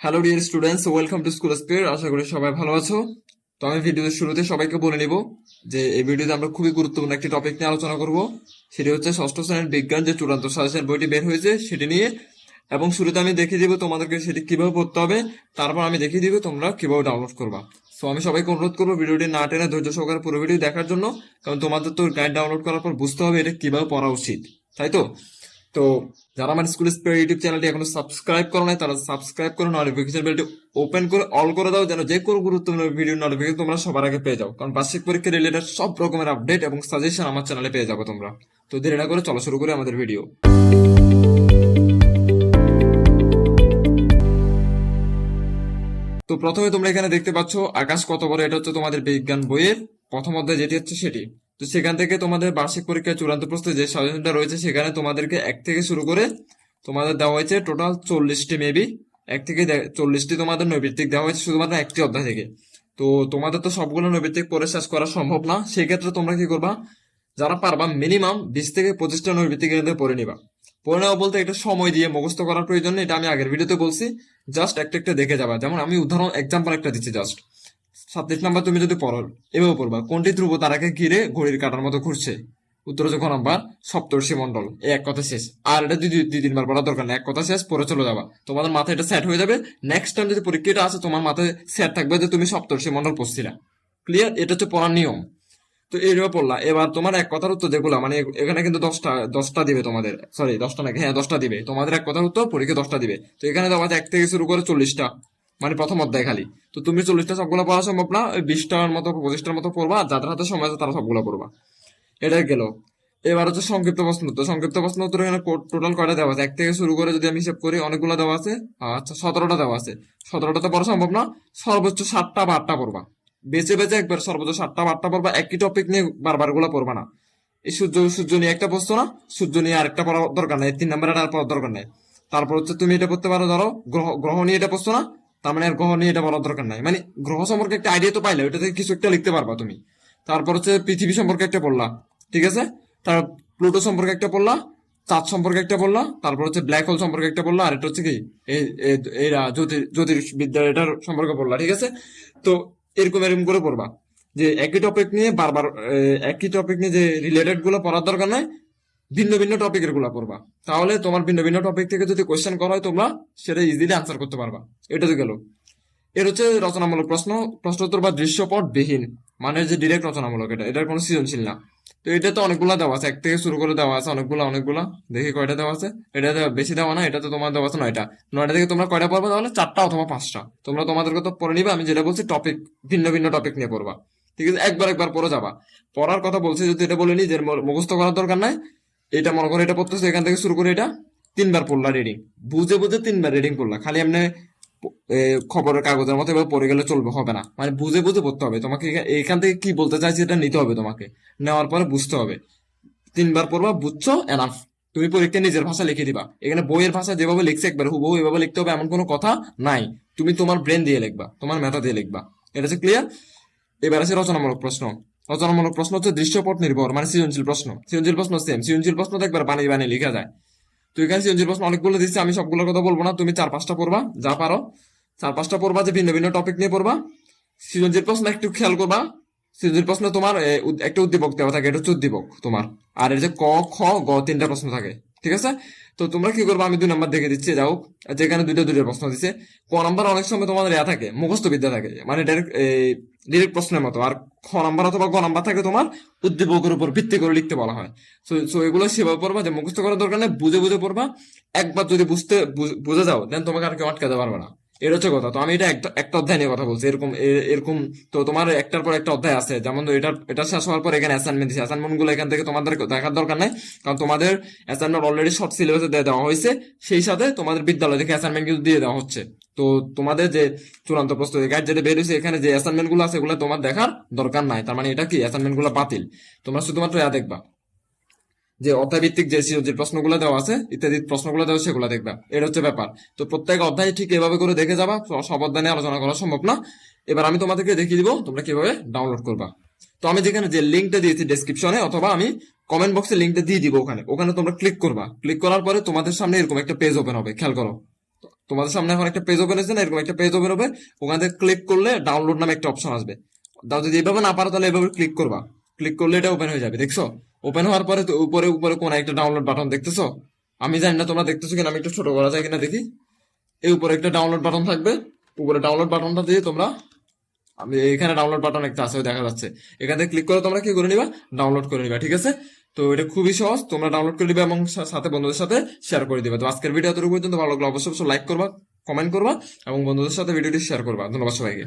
Hello dear students welcome to school spear আশা করি সবাই ভালো আছো। তো আমি ভিডিওর শুরুতে সবাইকে বলে নিব যে এই ভিডিওতে আমরা খুবই গুরুত্বপূর্ণ একটি টপিক নিয়ে আলোচনা করব। সেটি হচ্ছে ষষ্ঠ শ্রেণির বিজ্ঞান, যে চূড়ান্ত সাজেশন বইটি বের হয়েছে সেটি নিয়ে। এবং শুরুতে আমি দেখিয়ে দিব তোমাদেরকে সেটি কীভাবে পড়তে হবে। তারপর আমি দেখিয়ে দিব তোমরা কীভাবে ডাউনলোড করবা। সো আমি সবাইকে অনুরোধ করব ভিডিওটি না টেনে ধৈর্য সহকারে পুরো ভিডিও দেখার জন্য। কারণ তোমাদের তো গাইড ডাউনলোড করার পর বুঝতে হবে এটা কীভাবে পড়া উচিত। তাই তো? তো যারা আমার স্কুল স্পেয়ার ইউটিউব চ্যানেলটি এখনও সাবস্ক্রাইব করো নাই, তারা সাবস্ক্রাইব করে নোটিফিকেশন বেলটি ওপেন করে অল করে দাও, যেন যে কোনো গুরুত্বপূর্ণ ভিডিও নোটিফিকেশন তোমরা সবার আগে পেয়ে যাও। কারণ বার্ষিক পরীক্ষা রিলেটেড সব রকমের আপডেট এবং সাজেশন আমার চ্যানেলে পেয়ে যাব তোমরা। তো দেরি না করে চলো শুরু করে আমাদের ভিডিও তো প্রথমে তোমরা এখানে দেখতে পাচ্ছ, আকাশ কত বড়, এটা হচ্ছে তোমাদের বিজ্ঞান বইয়ের প্রথম অধ্যায় যেটি হচ্ছে সেটি। তো সেখান থেকে তোমাদের বার্ষিক পরীক্ষার চূড়ান্ত প্রশ্নে যে সাজেশনটা রয়েছে, সেখানে তোমাদেরকে এক থেকে শুরু করে তোমাদের দেওয়া হয়েছে টোটাল চল্লিশটি মেবি এক থেকে চল্লিশটি তোমাদের নৈবিত্তিক দেওয়া হয়েছে, শুধুমাত্র একটি অধ্যায় থেকে। তো তোমাদের তো সবগুলো নৈবিত্তিক পড়ে শেষ করা সম্ভব না, সেক্ষেত্রে তোমরা কি করবা? যারা পারবা মিনিমাম বিশ থেকে পঁচিশটা নৈবিত্তিক এনে পড়ে নিবা। পড়ে নেওয়া বলতে এটা সময় দিয়ে মুখস্থ করার প্রয়োজন এটা আমি আগের ভিডিওতে বলছি। জাস্ট একটা একটা দেখে যাবা। যেমন আমি উদাহরণ এক্সাম্পল একটা দিচ্ছি জাস্ট সাতত্রিশ নাম্বার তুমি যদি পড়ো, এভাবে পড়বা, কোনটি ধ্রুব তারাকে ঘিরে ঘড়ির কাটার মতো ঘুরছে? উত্তর খ নাম্বার, সপ্তর্ষি মন্ডল এই এক কথা শেষ। আর এটা দুই দুই, তিনবার পড়ার দরকার নেই, এক কথা শেষ, পরে চলে যাবা। তোমাদের মাথায় এটা সেট হয়ে যাবে। নেক্সট টাইম যদি পরীক্ষাটা আসে, তোমার মাথায় সেট থাকবে যে তুমি সপ্তর্ষি মন্ডল পড়ছিলা। ক্লিয়ার এটা হচ্ছে পড়ার নিয়ম। তো এইভাবে পড়লা। এবার তোমার এক কথার উত্তর যেগুলো মানে এখানে কিন্তু দশটা দশটা দিবে তোমাদের। সরি দশটা নাকি হ্যাঁ দশটা দিবে। তোমাদের এক কথার উত্তর, পরীক্ষা দশটা দিবে। তো এখানে আছে এক থেকে শুরু করে চল্লিশটা। মানে প্রথম অধ্যায় খালি। তো তুমি চল্লিশটা সবগুলো পড়া সম্ভব না, ওই বিশটার মতো, পঁচিশটার মতো পড়বা যাদের হাতে সময় আছে তারা সবগুলো পড়বা। এটাই গেল। এবার হচ্ছে সংক্ষিপ্ত প্রশ্ন উত্তর। সংক্ষিপ্ত প্রশ্ন উত্তর এখানে টোটাল কয়টা দেওয়া আছে? এক থেকে শুরু করে যদি আমি হিসাব করি, অনেকগুলো দেওয়া আছে। আচ্ছা সতেরোটা দেওয়া আছে। সতেরোটা তো পড়া সম্ভব না, সর্বোচ্চ সাতটা বা আটটা পড়বা। বেঁচে বেঁচে একবার সর্বোচ্চ সাতটা বা আটটা পড়বা, একই টপিক নিয়ে বারবারগুলো পড়বা না। এই সূর্য সূর্য নিয়ে একটা প্রশ্ন না, সূর্য নিয়ে আরেকটা পড়ার দরকার নেই, তিন নম্বরে আর পড়ার দরকার নেই। তারপর হচ্ছে তুমি এটা পড়তে পারো, ধরো, গ্রহ গ্রহ নিয়ে এটা প্রশ্ন না তার মানে আর গ্রহ নিয়ে এটা বলার দরকার নাই। মানে গ্রহ সম্পর্কে একটা আইডিয়া তো পাইলে ওটা থেকে কিছু একটা লিখতে পারবা তুমি। তারপর হচ্ছে পৃথিবী সম্পর্কে একটা পড়লা ঠিক আছে? তার প্লুটো সম্পর্কে একটা পড়লা চাঁদ সম্পর্কে একটা বললা, তারপর হচ্ছে ব্ল্যাক হোল সম্পর্কে একটা বললা, আর একটা হচ্ছে কি এরা জ্যোতির জ্যোতির্বিদ্যা এটার সম্পর্কে বললা, ঠিক আছে? তো এরকম এরকম করে পড়বা। যে একই টপিক নিয়ে বারবার একই টপিক নিয়ে যে রিলেটেডগুলো পড়ার দরকার নাই ভিন্ন ভিন্ন টপিকেরগুলা পড়বা। তাহলে তোমার ভিন্ন ভিন্ন টপিক থেকে যদি কোয়েশ্চেন করা হয়, তোমরা সেটা ইজিলি আনসার করতে পারবা। এটা তো গেল। এর হচ্ছে রচনামূলক প্রশ্ন। প্রশ্নোত্তর বা দৃশ্যপট বিহীন মানে যে ডিরেক্ট রচনামূলক এটা, এটার কোনো সৃজনশীল না। তো এটা তো অনেকগুলা দেওয়া আছে। এক থেকে শুরু করে দেওয়া আছে, অনেকগুলা অনেকগুলা। দেখি কয়টা দেওয়া আছে। এটা বেশি দেওয়া না, এটা তো তোমার দেওয়া আছে নয়টা। নয়টা থেকে তোমরা কয়টা পড়বা? তাহলে চারটা অথবা পাঁচটা। তোমরা তোমাদেরকে তো পড়ে নিবে। আমি যেটা বলছি টপিক ভিন্ন ভিন্ন টপিক নিয়ে পড়বা। ঠিক আছে? একবার একবার পড়ে যাবা। পড়ার কথা বলছি, যদি এটা বলে নি যে মুখস্থ করার দরকার নাই এটা মনে করো, এটা পড়তেছে, এখান থেকে শুরু করে এটা তিনবার পড়লা রিডিং বুঝে বুঝে তিনবার রিডিং করলা। খালি এমনি খবরের কাগজের মতো এবার পড়ে গেলে চলবে, হবে না। মানে বুঝে বুঝে পড়তে হবে। তোমাকে এখান থেকে কি বলতে চাইছি এটা নিতে হবে তোমাকে। নেওয়ার পরে বুঝতে হবে। তিনবার পড়বা, বুঝছ এনাফ তুমি পরীক্ষা নিজের ভাষা লিখে দিবা। এখানে বইয়ের ভাষা যেভাবে লিখছে একবার, হুবহু এভাবে লিখতে হবে, এমন কোনো কথা নাই। তুমি তোমার ব্রেন দিয়ে লিখবা, তোমার মেধা দিয়ে লিখবা। এটা হচ্ছে ক্লিয়ার এবার আছে রচনামূলক প্রশ্ন। রচনামূলক প্রশ্ন হচ্ছে দৃশ্যপট নির্ভর মানে সৃজনশীল প্রশ্ন। সৃজনশীল প্রশ্ন সেম সৃজনশীল প্রশ্ন তো একবার বানিয়ে বানিয়ে লেখা যায়। তো এখানে সৃজনশীল প্রশ্ন অনেকগুলো দিচ্ছে, আমি সবগুলোর কথা বলব না, তুমি চার পাঁচটা পড়বা, যা পারো। চার পাঁচটা পড়বা, যে ভিন্ন ভিন্ন টপিক নিয়ে পড়বা। সৃজনশীল প্রশ্ন একটু খেয়াল করবা, সৃজনশীল প্রশ্ন তোমার একটা উদ্দীপক দেওয়া থাকে, এটা হচ্ছে উদ্দীপক তোমার। আর এর যে ক, খ, গ, তিনটা প্রশ্ন থাকে। ঠিক আছে? তো তোমরা কি করব? আমি দুই নাম্বার দেখে দিচ্ছি, যাও। যেখানে দুইটা দুইটা প্রশ্ন দিচ্ছে ক নাম্বার অনেক সময় তোমাদের ইয়া থাকে মুখস্থ বিদ্যা থাকে মানে ডাইরেক্ট ডিরেক্ট প্রশ্নের মতো। আর খ নাম্বার অথবা গ নাম্বার থাকে তোমার উদ্দীপকের উপর ভিত্তি করে লিখতে বলা হয়। তো সো এগুলো সেভাবে পড়বা যে মুখস্থ করার দরকার নেই, বুঝে বুঝে পড়বা। একবার যদি বুঝতে বুঝে যাও দেন তোমাকে আর কেউ আটকাতে পারবে না। এর হচ্ছে কথা। তো আমি এটা একটা অধ্যায় নিয়ে কথা বলছি। এরকম এরকম তো তোমার একটার পর একটা অধ্যায় আছে। যেমন তো এটা শেষ হওয়ার পর এখানে অ্যাসাইনমেন্ট দিচ্ছে অ্যাসাইনমেন্টগুলো এখান থেকে তোমাদের দেখার দরকার নাই। কারণ তোমাদের অ্যাসাইনমেন্ট অলরেডি শর্ট সিলেবাসে দিয়ে দেওয়া হয়েছে। সেই সাথে তোমাদের বিদ্যালয় থেকে অ্যাসাইনমেন্ট কিন্তু দিয়ে দেওয়া হচ্ছে। তো তোমাদের যে চূড়ান্ত প্রস্তুতি গাইড যেটা বের হয়েছে, এখানে যে অ্যাসাইনমেন্টগুলো আছে, এগুলো তোমার দেখার দরকার নাই। তার মানে এটা কি? অ্যাসাইনমেন্টগুলো বাতিল। তোমরা শুধুমাত্র ইয়া দেখবা। যে অধ্যায় ভিত্তিক যে যে প্রশ্নগুলো দেওয়া আছে, ইত্যাদি প্রশ্নগুলো দেওয়া সেগুলো দেখবা। এটা হচ্ছে ব্যাপার। তো প্রত্যেক অধ্যায় ঠিক এভাবে করে দেখে যাবা সব অধ্যায় আলোচনা করা সম্ভব না। এবার আমি তোমাদেরকে দেখিয়ে দিব তোমরা কীভাবে ডাউনলোড করবা। তো আমি যেখানে যে লিঙ্কটা দিয়েছি ডেসক্রিপশনে অথবা আমি কমেন্ট বক্সে লিঙ্কটা দিয়ে দিব ওখানে। ওখানে তোমরা ক্লিক করবা। ক্লিক করার পরে তোমাদের সামনে এরকম একটা পেজ ওপেন হবে, খেয়াল করো। তোমাদের সামনে এখন একটা পেজ ওপেন হয়েছে না, এরকম একটা পেজ ওপেন হবে। ওখান ক্লিক করলে ডাউনলোড নামে একটা অপশন আসবে। দাও, যদি এভাবে না পারো তাহলে এভাবে ক্লিক করবা। ক্লিক করলে এটা ওপেন হয়ে যাবে, দেখছ? ওপেন হওয়ার পরে তো উপরে উপরে কোন একটা ডাউনলোড বাটন দেখতেছো? আমি জানি না তোমরা দেখতেছো কিনা, আমি একটু ছোট করা যায় কিনা দেখি। এই উপরে একটা ডাউনলোড বাটন থাকবে। উপরে ডাউনলোড বাটনটা দিয়ে তোমরা, আমি এখানে ডাউনলোড বাটন একটা আছে দেখা যাচ্ছে। এখানে ক্লিক করে তোমরা কি করে নিবা? ডাউনলোড করে নিবা, ঠিক আছে? তো এটা খুবই সহজ, তোমরা ডাউনলোড করে দিবে এবং সাথে বন্ধুদের সাথে শেয়ার করে দিবে। তো আজকের ভিডিও এতটুকু পর্যন্ত, ভালো লাগল অবশ্যই লাইক করবা কমেন্ট করবা এবং বন্ধুদের সাথে ভিডিওটি শেয়ার করবা। ধন্যবাদ সবাইকে।